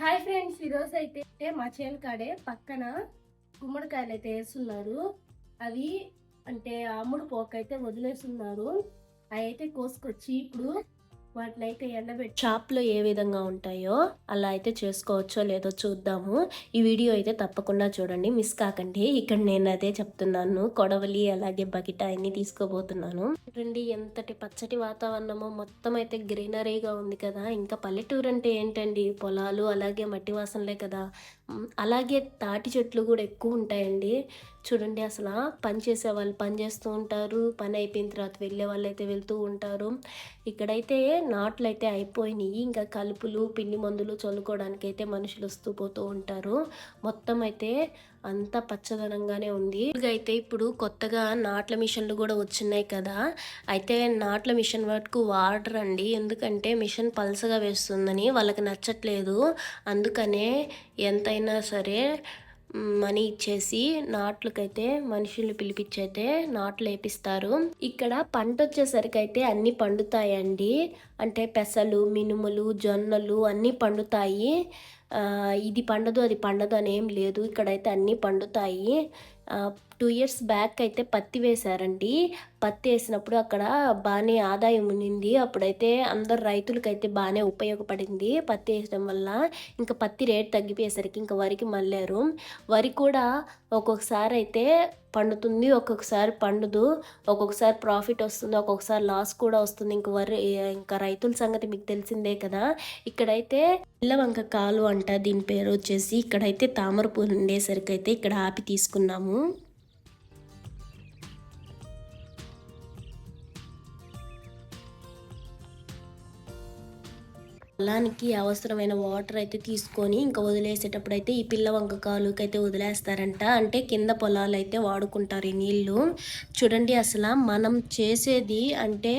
Hi friends ఈరోజు అయితే మా చేను కాడే పక్కన గుమ్మడికాయలు అయితే వేస్తున్నారు. అవి అంటే అమ్ముడు పోకైతే వదిలేస్తున్నారు. అవి అయితే కోసుకొచ్చి ఇప్పుడు వాటిని అయితే ఎండబెట్టి షాప్లో ఏ విధంగా ఉంటాయో అలా అయితే చేసుకోవచ్చో లేదో చూద్దాము. ఈ వీడియో అయితే తప్పకుండా చూడండి. మిస్ కాకండి. ఇక్కడ నేను అదే చెప్తున్నాను. కొడవలి అలాగే బకిట అన్ని తీసుకోబోతున్నాను. చూడండి ఎంతటి పచ్చటి వాతావరణమో. మొత్తం అయితే గ్రీనరీగా ఉంది కదా. ఇంకా పల్లెటూరు అంటే ఏంటండి? పొలాలు అలాగే మట్టి వాసనలే కదా. అలాగే తాటి చెట్లు కూడా ఎక్కువ ఉంటాయండి. చూడండి అసలు పని చేసే వాళ్ళు పని చేస్తూ ఉంటారు. పని అయిపోయిన తర్వాత వెళ్ళే వాళ్ళు అయితే వెళ్తూ ఉంటారు. ఇక్కడైతే నాట్లు అయితే అయిపోయినాయి. ఇంకా కలుపులు పిండి మందులు చల్లుకోవడానికి అయితే మనుషులు వస్తూ పోతూ ఉంటారు. మొత్తం అయితే అంత పచ్చదనంగానే ఉంది. అయితే ఇప్పుడు కొత్తగా నాట్ల మిషన్లు కూడా వచ్చినాయి కదా. అయితే నాట్ల మిషన్ వరకు వాడరండి. అండి ఎందుకంటే మిషన్ పల్సగా వేస్తుందని వాళ్ళకి నచ్చట్లేదు. అందుకనే ఎంత అయినా సరే మనీ ఇచ్చేసి నాట్లకైతే మనుషుల్ని పిలిపించైతే నాట్లు వేపిస్తారు ఇక్కడ పంట వచ్చేసరికి అయితే అన్నీ పండుతాయండి. అంటే పెసలు మినుములు జొన్నలు అన్నీ పండుతాయి. ఇది పండదు అది పండదు అని ఏం లేదు. ఇక్కడైతే అన్నీ పండుతాయి. టూ ఇయర్స్ బ్యాక్ అయితే పత్తి వేశారండి. పత్తి వేసినప్పుడు అక్కడ బాగానే ఆదాయం ఉన్నింది. అప్పుడైతే అందరు రైతులకైతే బాగానే ఉపయోగపడింది పత్తి వేసడం వల్ల. ఇంకా పత్తి రేట్ తగ్గిపోయేసరికి ఇంకా వరికి మళ్ళారు. వరి కూడా ఒక్కొక్కసారి అయితే పండుతుంది ఒక్కొక్కసారి పండుదు. ఒక్కొక్కసారి ప్రాఫిట్ వస్తుంది ఒక్కొక్కసారి లాస్ కూడా వస్తుంది. ఇంక వరి ఇంకా రైతుల సంగతి మీకు తెలిసిందే కదా. ఇక్కడైతే పిల్లవంక కాలు అంట దీని పేరు వచ్చేసి. ఇక్కడైతే తామర పూలు ఉండేసరికి అయితే ఇక్కడ ఆపి తీసుకున్నాము. పొలానికి అవసరమైన వాటర్ అయితే తీసుకొని ఇంకా వదిలేసేటప్పుడు అయితే ఈ పిల్ల వంక అయితే వదిలేస్తారంట. అంటే కింద పొలాలు అయితే వాడుకుంటారు ఈ నీళ్ళు. చూడండి అసలు మనం చేసేది అంటే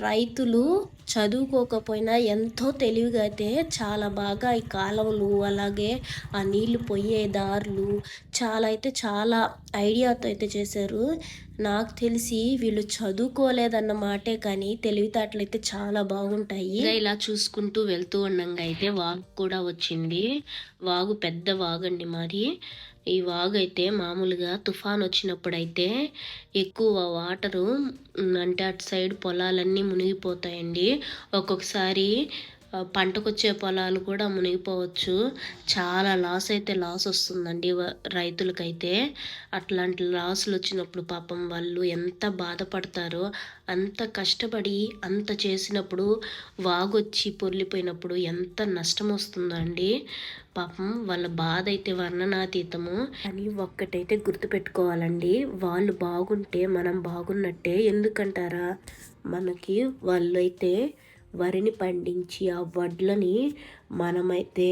రైతులు చదువుకోకపోయినా ఎంతో తెలివిగా అయితే చాలా బాగా ఈ కాలువలు అలాగే ఆ నీళ్ళు పోయే దారులు చాలా అయితే చాలా ఐడియాతో అయితే చేశారు. నాకు తెలిసి వీళ్ళు చదువుకోలేదన్న మాటే కానీ తెలివితేటలు అయితే చాలా బాగుంటాయి. ఇలా చూసుకుంటూ వెళ్తూ ఉండగా అయితే వాగు కూడా వచ్చింది. వాగు పెద్ద వాగండి మరి. ఈ వాగు అయితే మామూలుగా తుఫాన్ వచ్చినప్పుడైతే ఎక్కువ వాటరు అంటే అటు సైడ్ పొలాలన్నీ మునిగిపోతాయండి. ఒక్కొక్కసారి పంటకొచ్చే పొలాలు కూడా మునిగిపోవచ్చు. చాలా లాస్ అయితే లాస్ వస్తుందండి రైతులకైతే. అట్లాంటి లాసులు వచ్చినప్పుడు పాపం వాళ్ళు ఎంత బాధపడతారో అంత కష్టపడి అంత చేసినప్పుడు వాగొచ్చి పొర్లిపోయినప్పుడు ఎంత నష్టం వస్తుందండి. పాపం వాళ్ళ బాధ అయితే వర్ణనాతీతము. అని ఒక్కటైతే గుర్తుపెట్టుకోవాలండి వాళ్ళు బాగుంటే మనం బాగున్నట్టే ఎందుకంటారా? మనకి వాళ్ళైతే వరిని పండించి ఆ వడ్లని మనమైతే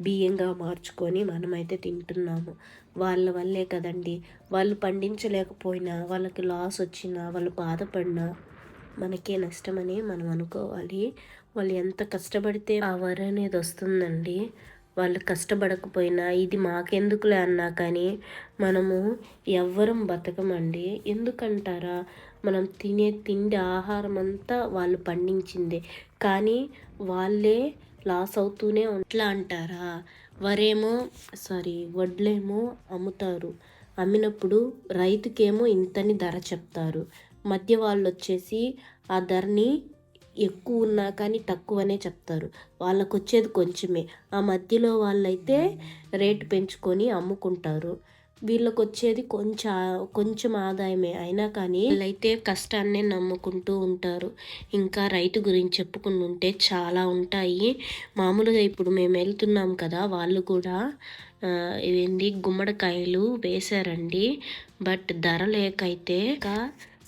బియ్యంగా మార్చుకొని మనమైతే తింటున్నాము. వాళ్ళ వల్లే కదండి. వాళ్ళు పండించలేకపోయినా వాళ్ళకి లాస్ వచ్చినా వాళ్ళు బాధపడినా మనకే నష్టమని మనం అనుకోవాలి. వాళ్ళు ఎంత కష్టపడితే ఆ వరి అనేది వస్తుందండి. వాళ్ళు కష్టపడకపోయినా ఇది మాకెందుకులే అన్నా కానీ మనము ఎవ్వరం బతకమండి. ఎందుకంటారా? మనం తినే తిండి ఆహారం అంతా వాళ్ళు పండించిందే. కానీ వాళ్ళే లాస్ అవుతూనే ఎట్లా అంటారా? వరేమో సారీ వడ్లేమో అమ్ముతారు. అమ్మినప్పుడు రైతుకేమో ఇంతని ధర చెప్తారు. మధ్య వాళ్ళు వచ్చేసి ఆ ధరని ఎక్కువ ఉన్నా కానీ తక్కువనే చెప్తారు. వాళ్ళకు వచ్చేది కొంచెమే. ఆ మధ్యలో వాళ్ళైతే రేటు పెంచుకొని అమ్ముకుంటారు. వీళ్ళకి వచ్చేది కొంచెం కొంచెం ఆదాయమే. అయినా కానీ వీళ్ళైతే కష్టాన్నే నమ్ముకుంటూ ఉంటారు. ఇంకా రైతు గురించి చెప్పుకుని ఉంటే చాలా ఉంటాయి. మామూలుగా ఇప్పుడు మేము వెళ్తున్నాం కదా వాళ్ళు కూడా ఆ, ఇవేంటి గుమ్మడికాయలు వేశారండి. బట్ ధర లేకైతే ఇంకా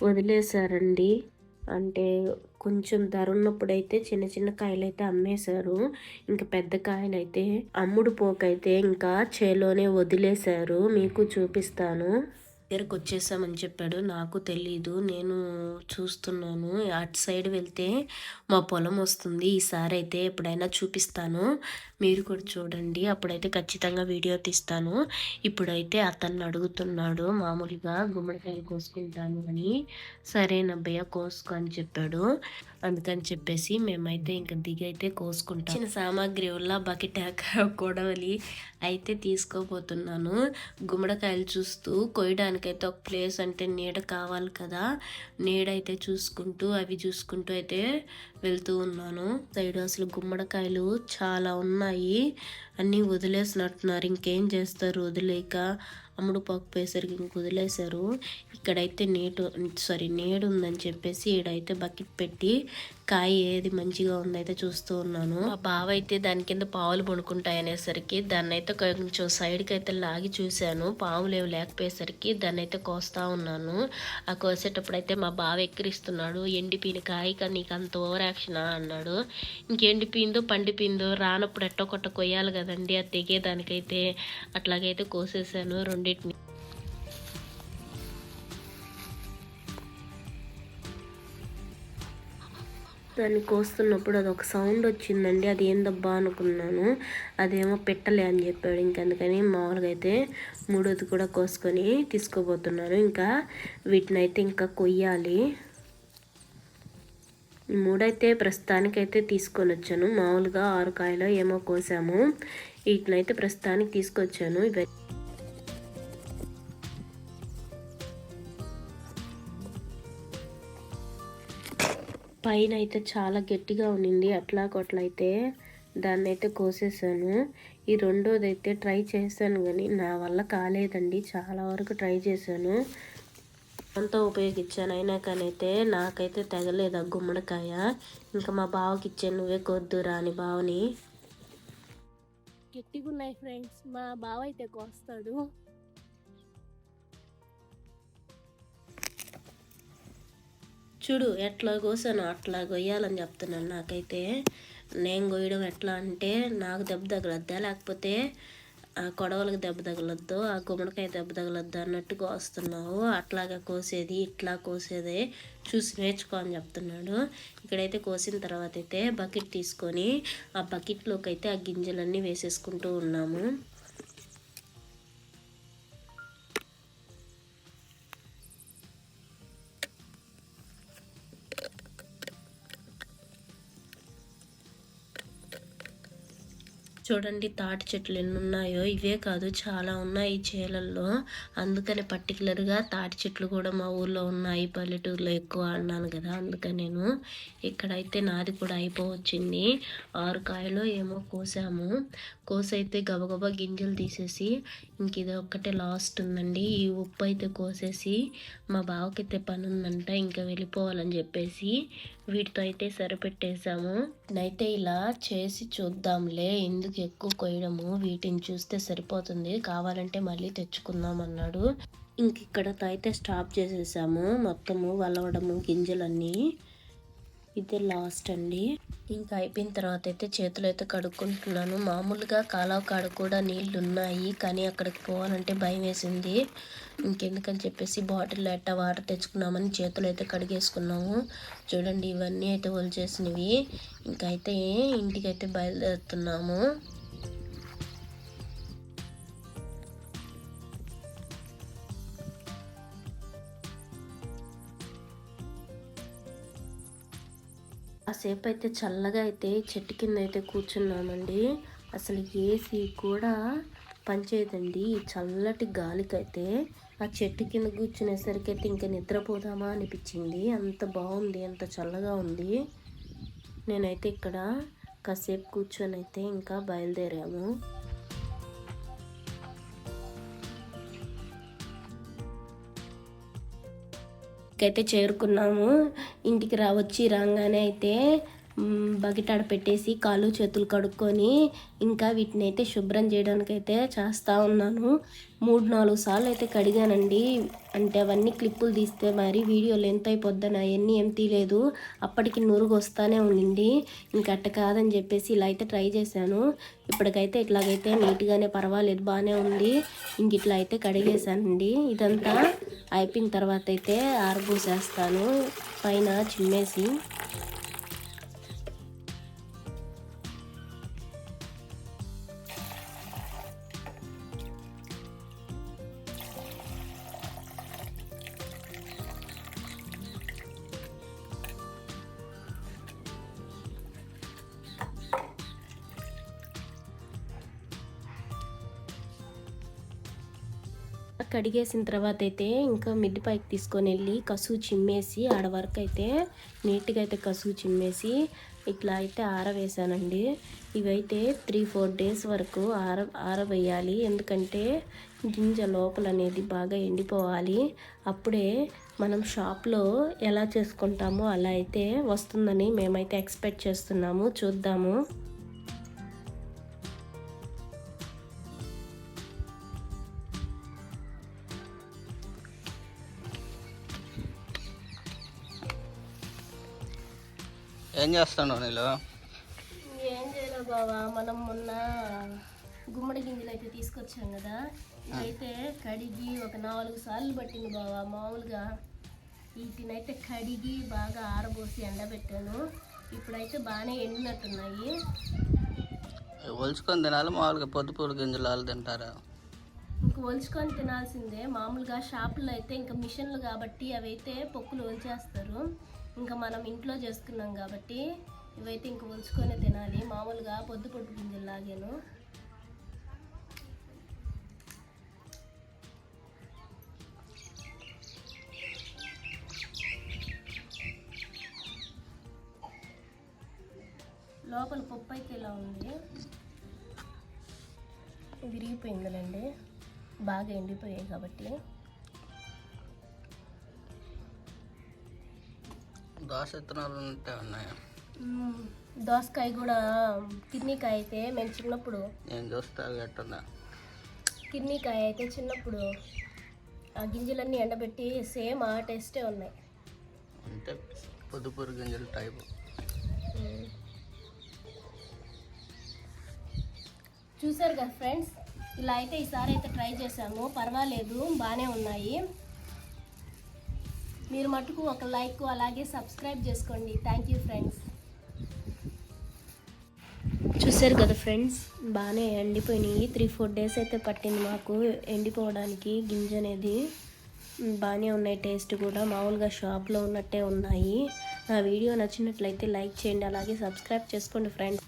వదిలేశారండి. అంటే కొంచెం ధర ఉన్నప్పుడైతే చిన్న చిన్న కాయలు అయితే అమ్మేశారు. ఇంకా పెద్ద కాయలు అయితే అమ్ముడు పోకైతే ఇంకా చేలోనే వదిలేశారు. మీకు చూపిస్తాను. దగ్గరకు వచ్చేసామని చెప్పాడు. నాకు తెలీదు. నేను చూస్తున్నాను. అటు సైడ్ వెళ్తే మా పొలం వస్తుంది. ఈసారి అయితే ఎప్పుడైనా చూపిస్తాను. మీరు కూడా చూడండి. అప్పుడైతే ఖచ్చితంగా వీడియో తీస్తాను. ఇప్పుడైతే అతన్ని అడుగుతున్నాడు మామూలుగా గుమ్మడికాయలు కోసుకుంటాను అని. సరేనబ్బయ్య కోసుకో అని చెప్పాడు. అందుకని చెప్పేసి మేమైతే ఇంకా దిగి అయితే కోసుకుంటాం. చిన్న సామాగ్రి వల్ల బకెట్ కొడవలి అయితే తీసుకోబోతున్నాను. గుమ్మడికాయలు చూస్తూ కొయ్యడానికైతే ఒక ప్లేస్ అంటే నీడ కావాలి కదా. నీడైతే చూసుకుంటూ అవి చూసుకుంటూ అయితే వెళ్తూ ఉన్నాను. సైడ్ అసలు గుమ్మడికాయలు చాలా ఉన్నాయి. అన్నీ వదిలేసినట్టున్నారు. ఇంకేం చేస్తారు? వదిలేక అమ్ముడు పప్పు వేసరికి ఇంక వదిలేశారు. ఇక్కడైతే నీటు సారీ నీడు ఉందని చెప్పేసి ఈడైతే బకెట్ పెట్టి కాయ ఏది మంచిగా ఉందైతే చూస్తూ ఉన్నాను. మా బావ అయితే దాని కింద పావులు పడుకుంటాయి అనేసరికి దాన్ని అయితే కొంచెం సైడ్కి అయితే లాగి చూశాను. పావులు ఏవి లేకపోయేసరికి దాన్ని అయితే కోస్తా ఉన్నాను. ఆ కోసేటప్పుడు అయితే మా బావ ఎక్కిరిస్తున్నాడు. ఎండిపోయిన కాయ నీకు అంత ఓవర్ యాక్షన్ అన్నాడు. ఇంకెండిపోయిందో పండిపోయిందో రానప్పుడు ఎట్టో కొట్ట కొయ్యాలి కదండి అది తెగేదానికైతే అట్లాగైతే కోసేసాను. రెండు రెండింటిని. దాన్ని కోస్తున్నప్పుడు అది ఒక సౌండ్ వచ్చిందండి. అది ఏందబ్బా అనుకున్నాను. అదేమో పెట్టలే అని చెప్పాడు. ఇంకందుకని మామూలుగా అయితే మూడోది కూడా కోసుకొని తీసుకోబోతున్నాను ఇంకా వీటిని అయితే ఇంకా కొయ్యాలి. ఈ మూడైతే ప్రస్తుతానికైతే తీసుకొని వచ్చాను. మామూలుగా ఆరు కాయలు ఏమో కోసాము. వీటిని అయితే ప్రస్తుతానికి తీసుకొచ్చాను. ఇవన్నీ పైన అయితే చాలా గట్టిగా ఉండింది అట్లా కొట్లయితే దాన్ని అయితే కోసేసాను. ఈ రెండోది అయితే ట్రై చేశాను కానీ నా వల్ల కాలేదండి. చాలా వరకు ట్రై చేశాను. అంతా ఉపయోగించాను అయినా కానీ అయితే నాకైతే తెగలేదు ఆ గుమ్మడికాయ. ఇంకా మా బావకి ఇచ్చాను నువ్వే కొద్దురా అని బావని. గట్టిగా ఉన్నాయి ఫ్రెండ్స్. మా బావ అయితే కోస్తాడు. చూడు ఎట్లా కోసాను అట్లా కొయ్యాలని చెప్తున్నాను నాకైతే. నేను కొయ్యడం ఎట్లా అంటే నాకు దెబ్బ తగలద్దా? లేకపోతే ఆ కొడవలకు దెబ్బ తగలద్దు? ఆ గుమ్మడికాయ దెబ్బ తగలద్దు అన్నట్టు కోస్తున్నావు అట్లాగా కోసేది ఇట్లా కోసేది. చూసి నేర్చుకో అని చెప్తున్నాడు. ఇక్కడైతే కోసిన తర్వాత అయితే బకెట్ తీసుకొని ఆ బకెట్లోకి అయితే ఆ గింజలన్నీ వేసేసుకుంటూ ఉన్నాము. చూడండి తాటి చెట్లు ఎన్ని ఉన్నాయో ఇవే కాదు చాలా ఉన్నాయి ఈ చేలల్లో. అందుకని పర్టికులర్గా తాటి చెట్లు కూడా మా ఊర్లో ఉన్నాయి పల్లెటూరులో ఎక్కువ అన్నాను కదా అందుకని నేను ఇక్కడైతే నాది కూడా అయిపోవచ్చింది. ఆరు కాయలు ఏమో కోసాము. కోసైతే గబగబా గింజలు తీసేసి ఇంక ఇది ఒక్కటే లాస్ట్ ఉందండి. ఈ ఉప్పు అయితే కోసేసి మా బావకైతే పని ఉందంట ఇంకా వెళ్ళిపోవాలని చెప్పేసి వీటితో అయితే సరిపెట్టేసాము నైతే ఇలా చేసి చూద్దాంలే. ఎందుకు ఎక్కువ కొయ్యడము? వీటిని చూస్తే సరిపోతుంది. కావాలంటే మళ్ళీ తెచ్చుకుందాం అన్నాడు ఇంక ఇక్కడ అయితే స్టాప్ చేసేసాము. మొత్తము వలవడము గింజలన్నీ ఇదే లాస్ట్ అండి. ఇంకా అయిపోయిన తర్వాత అయితే చేతులు అయితే కడుక్కుంటున్నాను. మామూలుగా కాలువ కాడ కూడా నీళ్ళు ఉన్నాయి కానీ అక్కడికి పోవాలంటే భయం వేసింది. ఇంకెందుకని చెప్పేసి బాటిల్ ఎట్టా వాటర్ తెచ్చుకున్నామని చేతులు అయితే కడిగేసుకున్నాము. చూడండి ఇవన్నీ అయితే ఒలిచేసినవి. ఇంకా అయితే ఇంటికైతే బయలుదేరుతున్నాము. సేపు అయితే చల్లగా అయితే చెట్టు కింద అయితే కూర్చున్నామండి. అసలు ఏసీ కూడా పనిచేయదండి. చల్లటి గాలికైతే ఆ చెట్టు కింద కూర్చునేసరికి అయితే ఇంకా నిద్రపోదామా అనిపించింది. అంత బాగుంది అంత చల్లగా ఉంది. నేనైతే ఇక్కడ కాసేపు కూర్చొని అయితే ఇంకా బయలుదేరాము. అయితే చేరుకున్నాము. ఇంటికి రా వచ్చి రాగానే అయితే మ్, బకెట్ ఆడ పెట్టేసి కాళ్ళు చేతులు కడుక్కొని ఇంకా వీటిని అయితే శుభ్రం చేయడానికి అయితే చేస్తూ ఉన్నాను. మూడు నాలుగు సార్లు అయితే కడిగానండి. అంటే అవన్నీ క్లిప్పులు తీస్తే మరి వీడియో లెంత్ అయిపోద్దని అవన్నీ ఏం తీయలేదు అప్పటికి నురుగు వస్తానే ఉండింది. ఇంక అట్ట కాదని చెప్పేసి ఇలా అయితే ట్రై చేశాను. ఇప్పటికైతే ఇట్లాగైతే నీట్గానే పర్వాలేదు బాగానే ఉంది. ఇంక ఇట్లా అయితే కడిగేశానండి. ఇదంతా అయిపోయిన తర్వాత అయితే ఆరబూసేస్తాను. పైన చిమ్మేసి. కడిగేసిన తర్వాత అయితే ఇంకా మిద్ది పైకి తీసుకొని వెళ్ళి కసువు చిమ్మేసి ఆడ వరకు అయితే నీట్గా అయితే కసువు చిమ్మేసి ఇట్లా అయితే ఆరవేశానండి ఇవైతే త్రీ ఫోర్ డేస్ వరకు ఆర ఆరవేయాలి. ఎందుకంటే గింజ లోపల అనేది బాగా ఎండిపోవాలి. అప్పుడే మనం షాప్లో ఎలా చేసుకుంటామో అలా అయితే వస్తుందని మేమైతే ఎక్స్పెక్ట్ చేస్తున్నాము. చూద్దాము. ఏం చేస్తున్నావు నీళ్ళు ఏం చేయలేదు బావా మనం మొన్న గుమ్మడి గింజలు అయితే తీసుకొచ్చాం కదా. ఇదైతే కడిగి ఒక నాలుగు సార్లు పట్టింది బావా. మామూలుగా వీటినైతే కడిగి బాగా ఆరబోసి ఎండబెట్టాను. ఇప్పుడైతే బాగానే ఎండినట్టున్నాయి. ఒలుచుకొని తినాలి మామూలుగా పొద్దు పూల గింజలు వాళ్ళు తింటారా? ఇంక ఒలుచుకొని తినాల్సిందే. మామూలుగా షాపుల్లో అయితే ఇంకా మిషన్లు కాబట్టి అవి అయితే పొక్కులు ఒలిచేస్తారు. ఇంకా మనం ఇంట్లో చేసుకున్నాం కాబట్టి ఇవైతే ఇంక ఉంచుకొని తినాలి. మామూలుగా పొద్దు పొట్టు గింజలు లాగాను లోపల పప్పు అయితే ఇలా ఉంది. విరిగిపోయిందిలేండి. బాగా ఎండిపోయాయి కాబట్టి. దోశ విత్తనాలు ఉంటే ఉన్నాయి. దోసకాయ కూడా కిడ్నీకాయ అయితే మేము చిన్నప్పుడు నేను చూస్తా గట్టున్నా కిడ్నీకాయ అయితే చిన్నప్పుడు ఆ గింజలన్నీ ఎండబెట్టి సేమ్ ఆ టేస్టే ఉన్నాయి. అంటే పొద్దు పూల గింజలు టైపు. చూసారు కదా ఫ్రెండ్స్? ఇలా అయితే ఈసారి అయితే ట్రై చేసాము పర్వాలేదు బాగానే ఉన్నాయి. మీరు మటుకు ఒక లైక్ అలాగే సబ్స్క్రైబ్ చేసుకోండి. థ్యాంక్ యూ ఫ్రెండ్స్ చూసారు కదా ఫ్రెండ్స్ బాగానే ఎండిపోయినాయి. త్రీ ఫోర్ డేస్ అయితే పట్టింది మాకు. ఎండిపోవడానికి గింజ అనేది బాగానే ఉన్నాయి. టేస్ట్ కూడా మామూలుగా షాప్లో ఉన్నట్టే ఉన్నాయి. నా వీడియో నచ్చినట్లయితే లైక్ చేయండి అలాగే సబ్స్క్రైబ్ చేసుకోండి ఫ్రెండ్స్